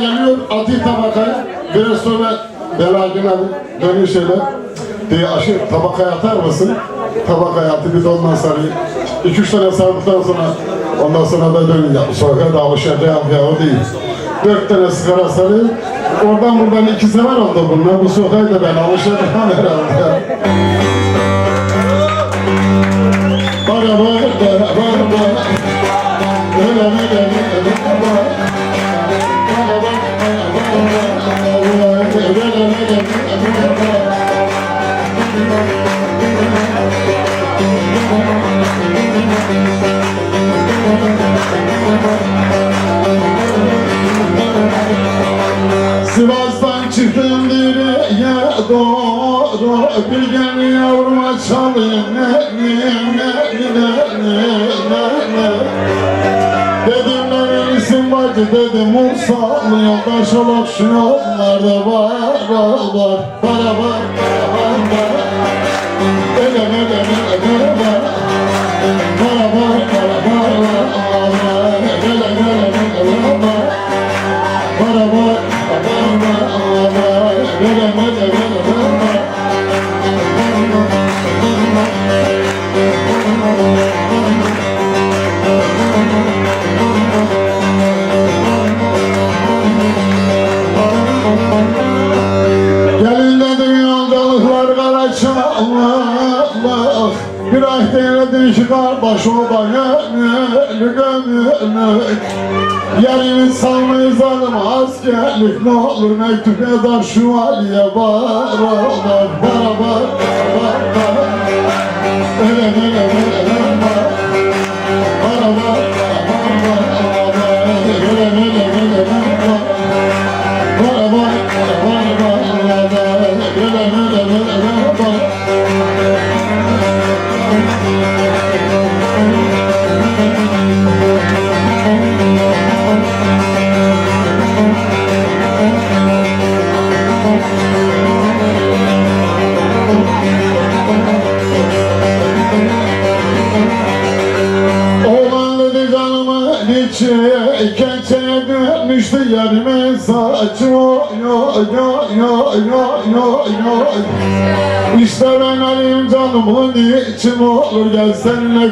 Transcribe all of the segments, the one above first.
geliyor, atı tabakaya. Biraz sonra Belagin abi dönüyor şöyle. Diye aşı tabakaya atar mısın? Tabakaya atı bir de ondan sonra iki üç tane sardıktan sonra ondan sonra da dönüyor. Sonra da alışacağım ya o değil. Dört tane sigara sarıyor. Oradan buradan iki sefer oldu bunlar. Bu sokağa da ben alışacağım herhalde. Sivas'tan çıktım direğe doğru. Bir gel yavruma çalayım ne ne ne ne ne ne ne Dedim ne isim bacı dedim Musalı yoldaş olup şu yollarda var var var. Para var para var değerledin şu kardeş o da gönül gönül Yerimi salmayız hanım askerlik ne olur mektup yazar şu valiye var var Bara var var var Öyle öyle öyle dönmüştü yerime saçı yo yo yo yo yo yo yo İşte ben alayım canımın için olur Gel seninle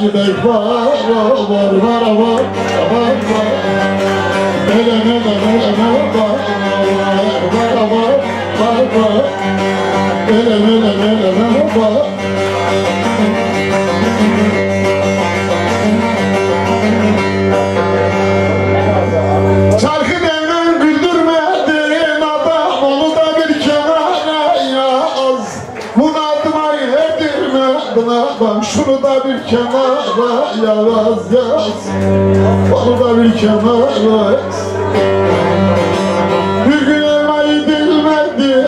gidek var var var var var var Ele ne de ele bir kenara yaz yaz Onu da bir kenara yaz Bir gün elmayı dilmedin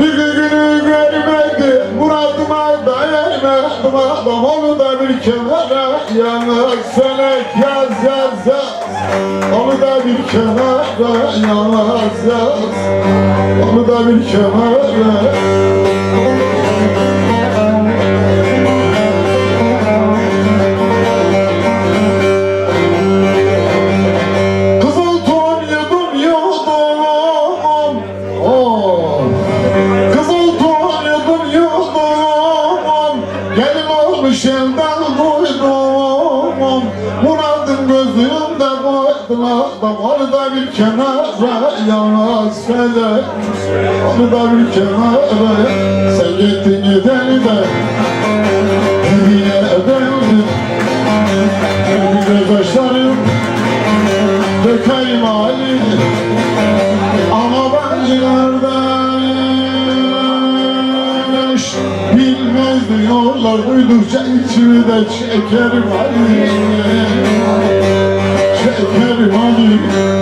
Bir günü görmedin. Muradıma da ermedim adam Onu da bir kenara yaz Felek yaz yaz yaz. Onu da bir kenara yaz yaz. Onu da bir kenara Kızıl Muradın gözümde koydum adam Onu da bir kenara yaz felek Onu da bir kenara. Sen gittin gideni de diyorlar Duydukça içimi de çekerim. Hali Çekerim hali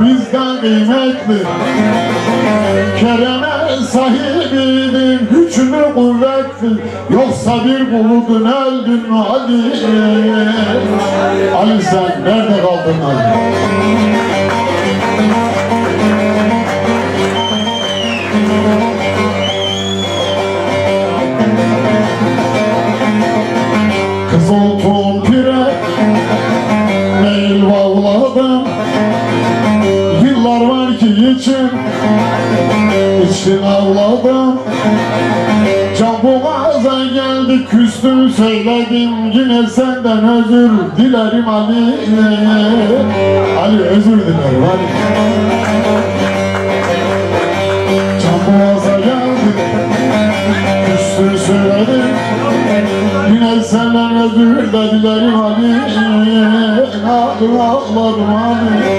kuvvetli Kereme sahibiydin güçlü kuvvetli Yoksa bir kuludun öldün Ali Ali sen nerede kaldın Ali için ağladım. Can boğaza geldi küstüm söyledim. Yine senden özür dilerim Ali. Ali özür dilerim Ali. Can boğaza geldi Küstüm söyledim. Yine senden özür de dilerim Ali. Ağladım ağladım Ali